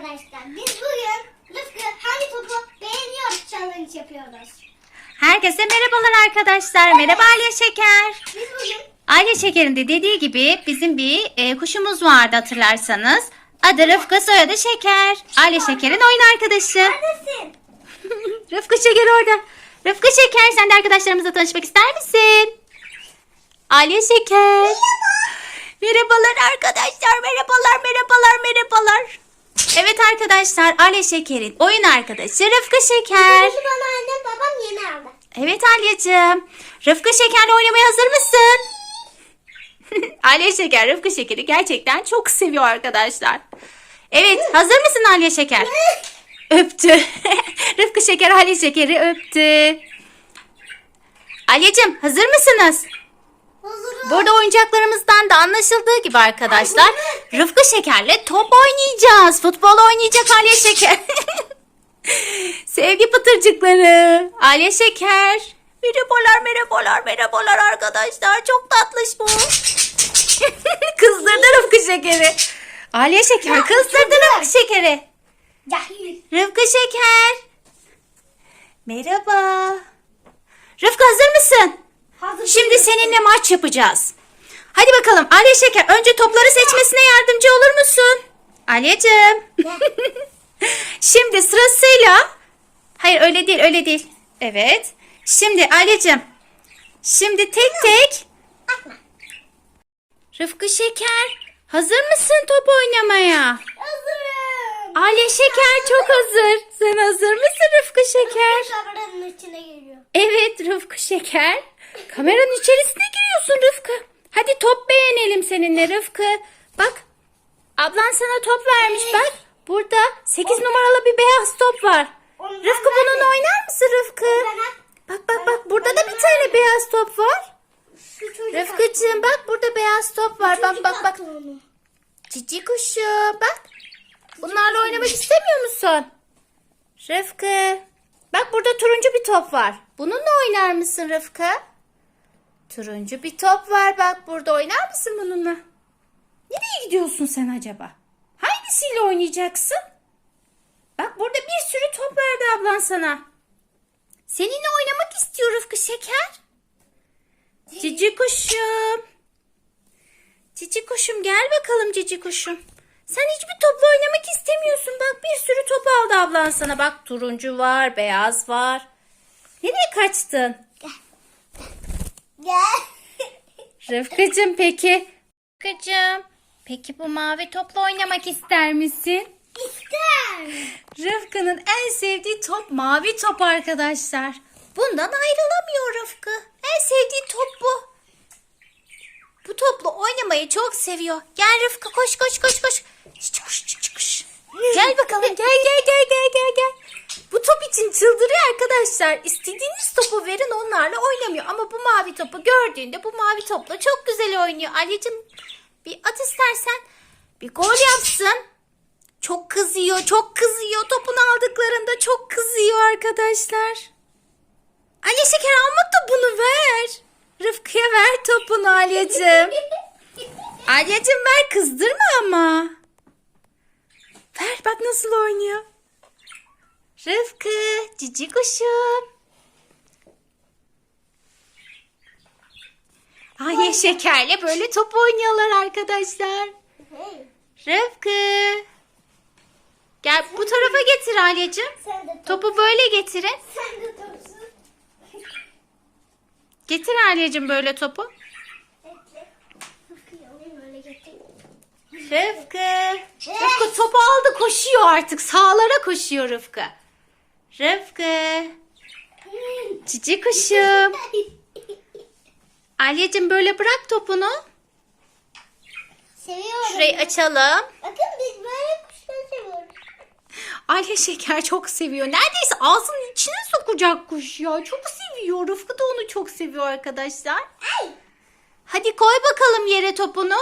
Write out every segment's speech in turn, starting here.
arkadaşlar. Biz bugün Rıfkı hangi topu beğeniyor challenge yapıyoruz. Herkese merhabalar arkadaşlar. Merhaba Alya Şeker. Biz bugün Alya Şeker'in de dediği gibi bizim bir e, kuşumuz vardı hatırlarsanız. Adı Rıfkı soyadı Şeker. Alya Şeker'in oyun arkadaşı. neredesin? Rıfkı Şeker orada. Rıfkı Şeker sen de arkadaşlarımızla tanışmak ister misin? Alya Şeker. Merhabalar arkadaşlar. Merhabalar, merhabalar, merhabalar. Evet arkadaşlar Alya Şeker'in oyun arkadaşı Rıfkı Şeker. Bunu bana annem babam yeni aldı. Evet Alyacığım. Rıfkı Şeker'le oynamaya hazır mısın? Alya Şeker Rıfkı Şeker'i gerçekten çok seviyor arkadaşlar. Evet hazır mısın Alya Şeker? Öptü. Rıfkı Şeker Alya Şeker'i öptü. Alyacığım hazır mısınız? Burada oyuncaklarımızdan da anlaşıldığı gibi arkadaşlar Rıfkı Şeker'le top oynayacağız. Futbol oynayacak Alya Şeker. Sevgi pıtırcıkları. Alya Şeker. Merhabalar merhabalar merhabalar arkadaşlar. Çok tatlış bu. kızdırdı Rıfkı Şeker'i. Alya Şeker kızdırdı Rıfkı Şeker'i. Rıfkı Şeker. Merhaba. Rıfkı hazır mısın? Hazır. Şimdi seninle maç yapacağız. Hadi bakalım Alya Şeker önce topları seçmesine yardımcı olur musun? Alyacığım. Şimdi sırasıyla Hayır öyle değil öyle değil. Evet. Şimdi Alyacığım. Şimdi tek tek. Rıfkı Şeker hazır mısın top oynamaya? Hazırım. Alya Şeker çok hazır. Sen hazır mısın Rıfkı Şeker? Kameranın içine geliyor. Evet Rıfkı Şeker. Kameranın içerisine giriyorsun Rıfkı. Hadi top beğenelim seninle Rıfkı. Bak ablan sana top vermiş bak. Burada 8 numaralı bir beyaz top var. Rıfkı bununla oynar mısın Rıfkı? Bak bak bak burada da bir tane beyaz top var. Rıfkıcığım bak burada beyaz top var. Bak bak bak. Cici kuşum bak. Bunlarla oynamak istemiyor musun? Rıfkı. Bak burada turuncu bir top var. Bununla oynar mısın Rıfkı? Turuncu bir top var bak burada oynar mısın bununla? Nereye gidiyorsun sen acaba? Hangisiyle oynayacaksın? Bak burada bir sürü top verdi ablan sana. Seninle oynamak istiyor Rıfkı Şeker. Cici kuşum. Cici kuşum gel bakalım cici kuşum. Sen hiçbir topla oynamak istemiyorsun. Bak bir sürü top aldı ablan sana. Bak turuncu var, beyaz var. Nereye kaçtın? Gel. Rıfkıcığım peki. Rıfkıcığım peki bu mavi topla oynamak ister misin? İster. Rıfkı'nın en sevdiği top mavi top arkadaşlar. Bundan ayrılamıyor Rıfkı. En sevdiği top bu. Bu topla oynamayı çok seviyor. Gel Rıfkı koş koş koş koş. Çık koş çık koş. Gel bakalım gel gel gel gel gel gel. Bu top için çıldırıyor arkadaşlar. İstediğiniz topu verin onlarla oynamıyor. Ama bu mavi topu gördüğünde bu mavi topla çok güzel oynuyor. Ali'cim bir at istersen bir gol yapsın. Çok kızıyor, çok kızıyor. Topunu aldıklarında çok kızıyor arkadaşlar. Aliye şeker alma topunu ver. Rıfkı'ya ver topunu Aliyeciğim. Aliyeciğim ver kızdırma ama. Ver bak nasıl oynuyor. Rıfkı, cici kuşum. Aliye şekerle böyle top oynuyorlar arkadaşlar. Rıfkı. Gel bu tarafa getir Alyacığım. Topu böyle getirin. Sen de topsun. Getir Alyacığım böyle topu. Rıfkı. Rıfkı topu aldı koşuyor artık. Sağlara koşuyor Rıfkı. Rıfkı. Cici kuşum. Alyacığım böyle bırak topunu. Seviyorum. Şurayı açalım. Bakın biz böyle kuşları seviyoruz. Alya şeker çok seviyor. Neredeyse ağzının içine sokacak kuş ya. Çok seviyor. Rıfkı da onu çok seviyor arkadaşlar. Ay. Hadi koy bakalım yere topunu.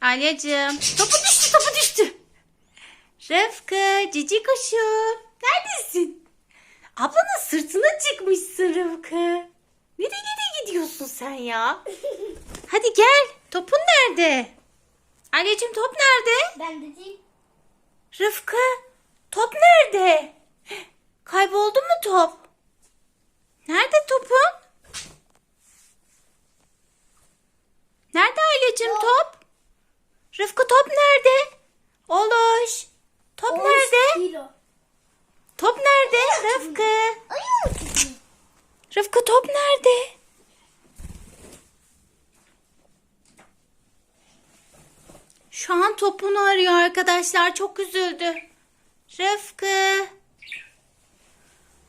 Alyacığım. Topu düştü topu düştü. Rıfkı cici kuşum. Neredesin? Ablanın sırtına çıkmışsın Rıfkı. Nereye nereye gidiyorsun sen ya? Hadi gel. Topun nerede? Alyacığım top nerede? Ben de değil. Rıfkı top nerede? Kayboldu mu top? Nerede topun? Nerede Ailecim top? Rıfkı top nerede? Oloş. Top nerede? Kilo. Top nerede? Rıfkı. Rıfkı top nerede? Topunu arıyor arkadaşlar. Çok üzüldü. Rıfkı.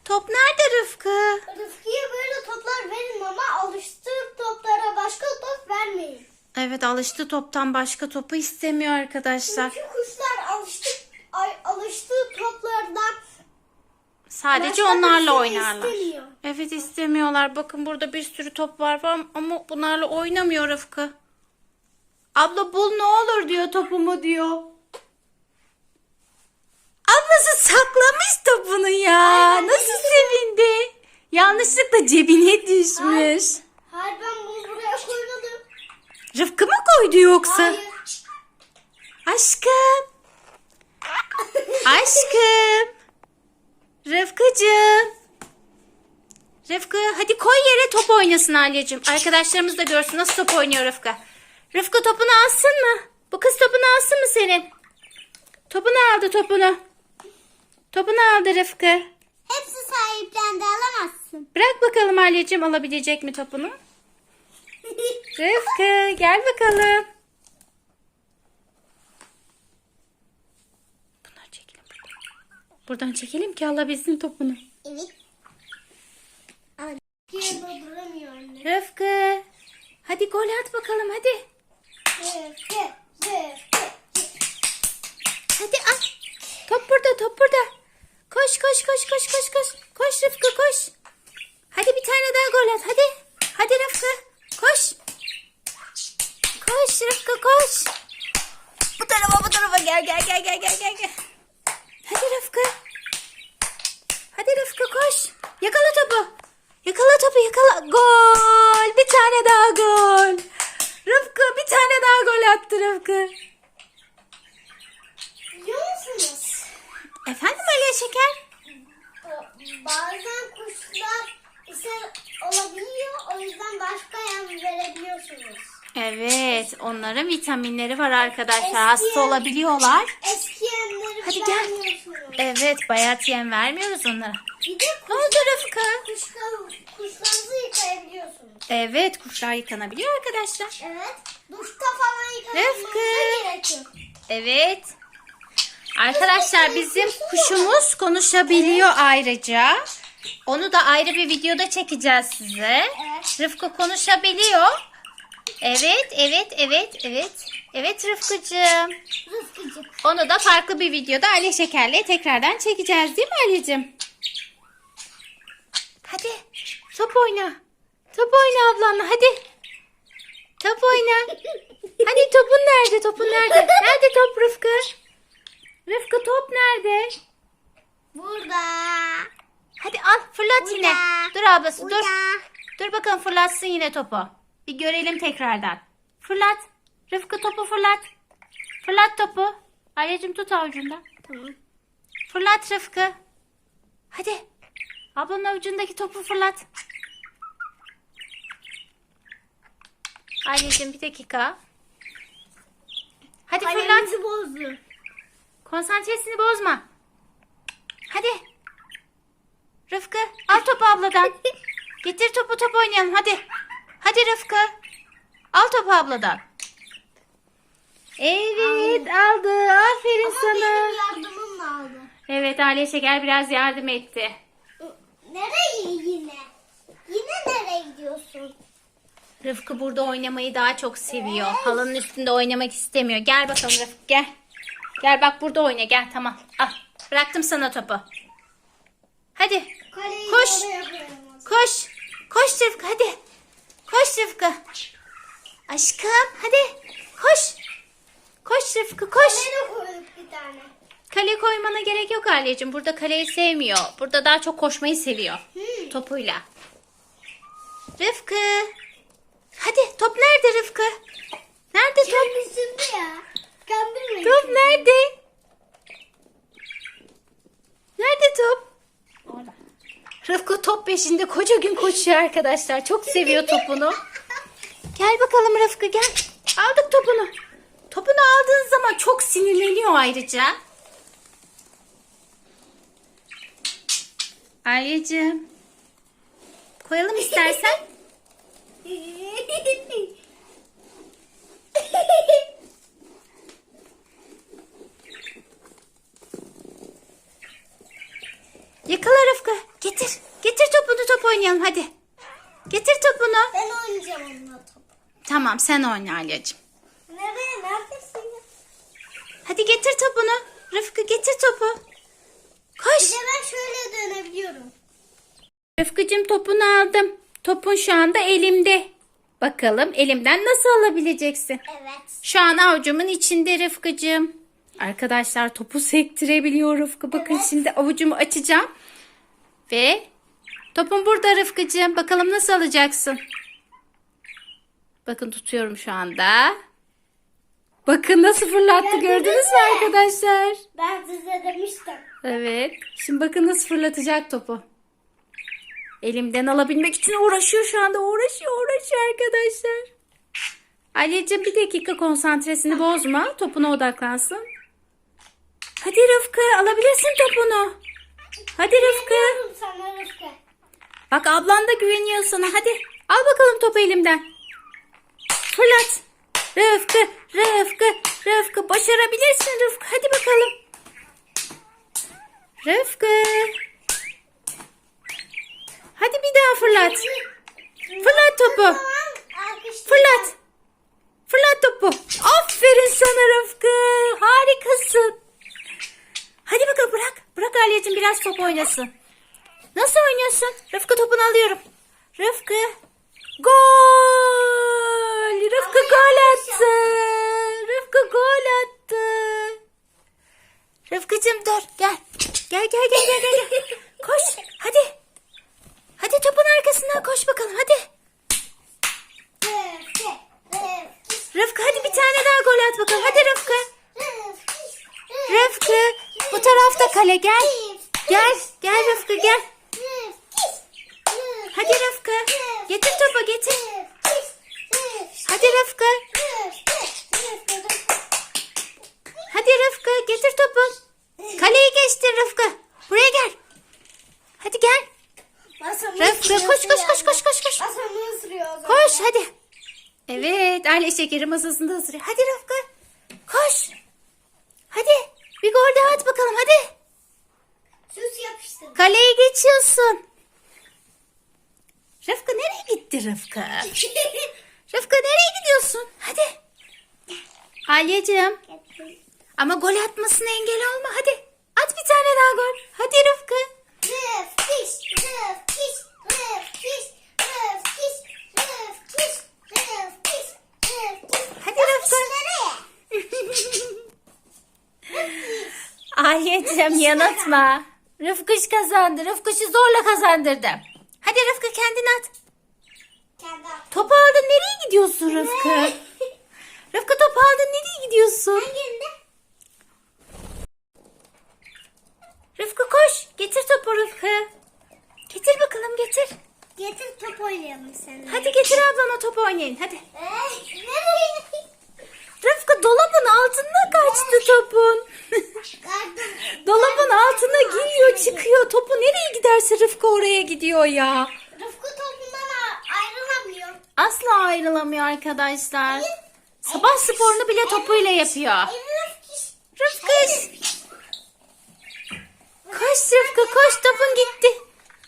Top nerede Rıfkı? Rıfkı'ya böyle toplar verin ama alıştığım toplara başka top vermeyin. Evet alıştı toptan başka topu istemiyor arkadaşlar. Çünkü kuşlar alıştı, alıştığı toplardan Sadece başka onlarla oynarlar. istemiyor. Evet istemiyorlar. Bakın burada bir sürü top var ama bunlarla oynamıyor Rıfkı. Abla bul ne olur diyor topumu diyor. Ablası saklamış topunu ya. Ay, ben Nasıl dedim. sevindi. Yanlışlıkla cebine düşmüş. Hayır ben bunu buraya koymadım. Rıfkı mı koydu yoksa? Hayır. Aşkım. Aşkım. Rıfkıcığım. Rıfkı hadi koy yere top oynasın Alyacığım. Arkadaşlarımız da görsün nasıl top oynuyor Rıfkı. Rıfkı topunu alsın mı? Bu kız topunu alsın mı senin? Topunu aldı topunu. Topunu aldı Rıfkı. Hepsi sahiplendi alamazsın. Bırak bakalım Alyacığım alabilecek mi topunu? Rıfkı gel bakalım. Bunlar çekelim buradan. Buradan çekelim ki alabilsin topunu. evet. Rıfkı. Hadi gol at bakalım hadi. Hadi at. Top burada top burada. Koş koş koş koş koş koş. Koş Rıfkı koş. Hadi bir tane daha gol at hadi. Hadi Rıfkı koş. Koş Rıfkı koş. Bu tarafa bu tarafa gel gel gel gel gel gel. gel. Hadi Rıfkı. Hadi Rıfkı koş. Yakala topu. Yakala topu yakala. Gol. Bir tane daha gol. Rıfkı bir tane daha gol attı Rıfkı. Biliyor musunuz? Efendim Aliye Şeker? Bazen kuşlar ishal olabiliyor. O yüzden başka yem verebiliyorsunuz. Evet, onların vitaminleri var arkadaşlar. Eski- Hasta olabiliyorlar. Eski yemleri Hadi gel. Evet, bayat yem vermiyoruz onlara. Bir de Ne oldu Rıfkı? kuşlar, kuşlarınızı yıkayabiliyorsunuz. Evet, kuşlar yıkanabiliyor arkadaşlar. Evet. Duşta falan gerek yok. Evet. Arkadaşlar bizim kuşumuz konuşabiliyor ayrıca. Onu da ayrı bir videoda çekeceğiz size. Evet. Rıfkı konuşabiliyor. Evet, evet, evet, evet. Evet Rıfkıcığım. Rıfkıcık. Onu da farklı bir videoda Ali Şeker'le tekrardan çekeceğiz değil mi Ali'cim? Hadi top oyna. Top oyna ablanla hadi. Top oyna. Hani topun nerede? Topun nerede? Nerede top Rıfkı? Rıfkı top nerede? Burada. Hadi al fırlat Burada. yine. Dur ablası dur. Burada. Dur bakalım fırlatsın yine topu. Bir görelim tekrardan. Fırlat. Rıfkı topu fırlat. Fırlat topu. Alyacığım tut avucunda. Tamam. Fırlat Rıfkı. Hadi. Ablanın avucundaki topu fırlat. Anneciğim bir dakika. Hadi fırlat. Bozdu. Konsantresini bozma. Hadi. Rıfkı al topu abladan. Getir topu top oynayalım hadi. Hadi Rıfkı. Al topu abladan. Evet aldı. Aferin Ama sana. benim yardımımla aldı. Evet Aliye Şeker biraz yardım etti. Nereye yine? Yine nereye gidiyorsun? Rıfkı burada oynamayı daha çok seviyor. Halının üstünde oynamak istemiyor. Gel bakalım Rıfkı gel. Gel bak burada oyna gel tamam. Al bıraktım sana topu. Hadi Kaleyi Koş. oraya koyalım. Koş Aşkım hadi koş. Koş Rıfkı koş. Kaleye koyduk bir tane. Kale koymana gerek yok Aliyeciğim. Burada kaleyi sevmiyor. Burada daha çok koşmayı seviyor. Hmm. Topuyla. Rıfkı. Hadi top nerede Rıfkı? Nerede top? Kendisinde ya. Kandırmayın. Top nerede? Nerede top? Orada. Rıfkı top peşinde koca gün koşuyor arkadaşlar. Çok seviyor topunu. Gel bakalım Rıfkı gel. Aldık topunu. Topunu aldığın zaman çok sinirleniyor ayrıca. Aryacığım. Koyalım istersen. Yakala Rıfkı. Getir. Getir topunu top oynayalım hadi. Getir topunu. ben oynayacağım onunla. Tamam sen oyna Alyacığım. Nereye? Neredesin ya? Hadi getir topunu. Rıfkı getir topu. Koş. De ben şöyle dönebiliyorum. Rıfkıcığım topunu aldım. Topun şu anda elimde. Bakalım elimden nasıl alabileceksin? Evet. Şu an avucumun içinde Rıfkıcığım. Arkadaşlar topu sektirebiliyor Rıfkı. Bakın şimdi avucumu açacağım. Ve topun burada Rıfkıcığım. Bakalım nasıl alacaksın? Bakın tutuyorum şu anda. Bakın nasıl fırlattı Gördünüz mü arkadaşlar? Ben size demiştim. Evet. Şimdi bakın nasıl fırlatacak topu. Elimden alabilmek için uğraşıyor şu anda. Uğraşıyor, uğraşıyor arkadaşlar. Alyacığım bir dakika konsantresini bozma. Topuna odaklansın. Hadi Rıfkı alabilirsin topunu. Hadi Rıfkı. Sana Rıfkı. Bak ablan da güveniyor sana. Hadi al bakalım topu elimden. Fırlat. Rıfkı, Rıfkı, Rıfkı. Başarabilirsin Rıfkı. Hadi bakalım. Rıfkı. Hadi bir daha fırlat. Fırlat topu. Fırlat. Fırlat topu. Aferin sana Rıfkı. Harikasın. Hadi bakalım bırak. Bırak Alya'cığım biraz top oynasın. Nasıl oynuyorsun? Rıfkı topunu alıyorum. Rıfkı. Gol. Rıfkı Ama gol attı. Rıfkı gol attı. Rıfkıcığım dur gel. Gel gel gel gel gel. gel. Koş hadi. Hadi topun arkasından koş bakalım hadi. Rıfkı. Rıfkı. Rıfkı hadi bir tane daha gol at bakalım. Hadi Rıfkı. Rıfkı. Rıfkı bu tarafta kale gel. Gel gel Rıfkı gel. Hadi Rıfkı. Getir topu getir. Hadi Rıfkı. Hadi Rıfkı getir topu. Kaleyi geçtir Rıfkı. Buraya gel. Hadi gel. Rıfkı koş koş koş koş koş koş. Koş hadi. Evet aile şekeri masasında ısırıyor. Hadi Rıfkı. Koş. Hadi bir gol daha at bakalım hadi. Kaleye geçiyorsun. Rıfkı nereye gitti Rıfkı? Rıfkı nereye gidiyorsun? Hadi. Alyacığım. Ama gol atmasına engel olma. Hadi. At bir tane daha gol. Hadi Rıfkı. Rıfkış, rıfkış, rıfkış, rıfkış, rıfkış. Hadi Rıfkı. Alyacığım yanıltma. Rıfkış kazandı. Rıfkış'ı zorla kazandırdım. Hadi Rıfkı kendin at. Aldın nereye gidiyorsun Rıfkı? Rıfkı aldın nereye gidiyorsun? Rıfkı koş. Getir topu Rıfkı. Getir bakalım getir. Getir top oynayalım seninle. Hadi getir ablana top oynayın hadi. Rıfkı dolabın altına kaçtı topun. Dolabın altına giriyor çıkıyor. Topu nereye giderse Rıfkı oraya gidiyor ya. Rıfkı topundan a- ayrılamıyor. Asla ayrılamıyor arkadaşlar. Sabah sporunu bile topuyla yapıyor. Rıfkış. Rıfkı. Koş Rıfkı koş topun gitti.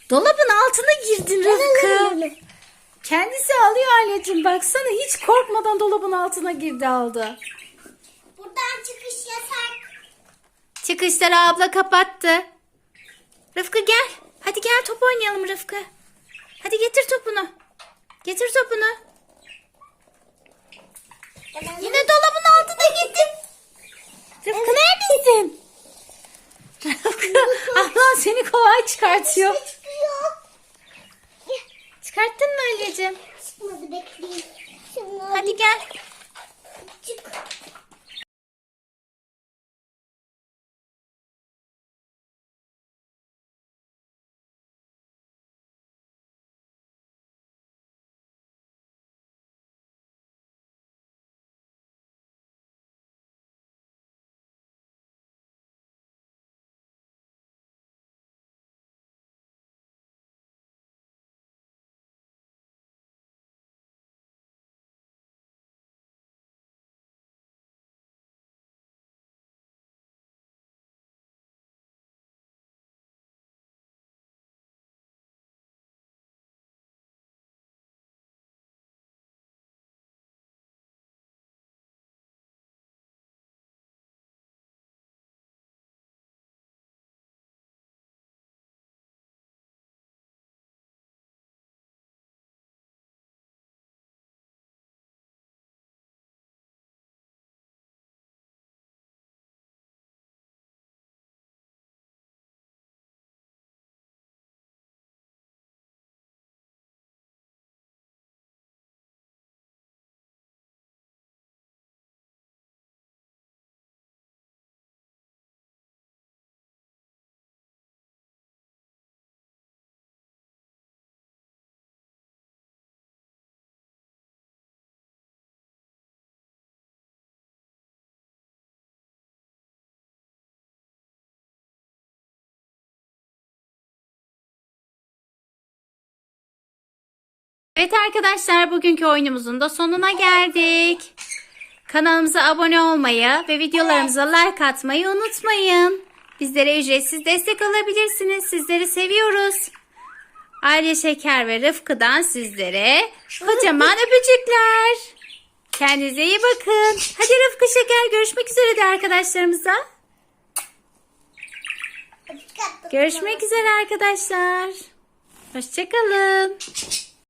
Dolabın altına girdin Rıfkı. Kendisi alıyor Alyacığım baksana hiç korkmadan dolabın altına girdi aldı. Buradan çıkış yasak. Çıkışları abla kapattı. Rıfkı gel. Hadi gel top oynayalım Rıfkı. Hadi getir topunu. Getir topunu. Yine dolabın altına gittin. Rıfkı neredesin? Rıfkı ablan seni kolay çıkartıyor. Çıkıyor. Çıkarttın mı Alyacığım? Çıkmadı bekleyin. Hadi gel. çık. Evet arkadaşlar bugünkü oyunumuzun da sonuna geldik. Kanalımıza abone olmayı ve videolarımıza like atmayı unutmayın. Bizlere ücretsiz destek alabilirsiniz. Sizleri seviyoruz. Aile Şeker ve Rıfkı'dan sizlere kocaman öpücükler. Kendinize iyi bakın. Hadi Rıfkı Şeker görüşmek üzere de arkadaşlarımıza. Görüşmek üzere arkadaşlar. Hoşçakalın.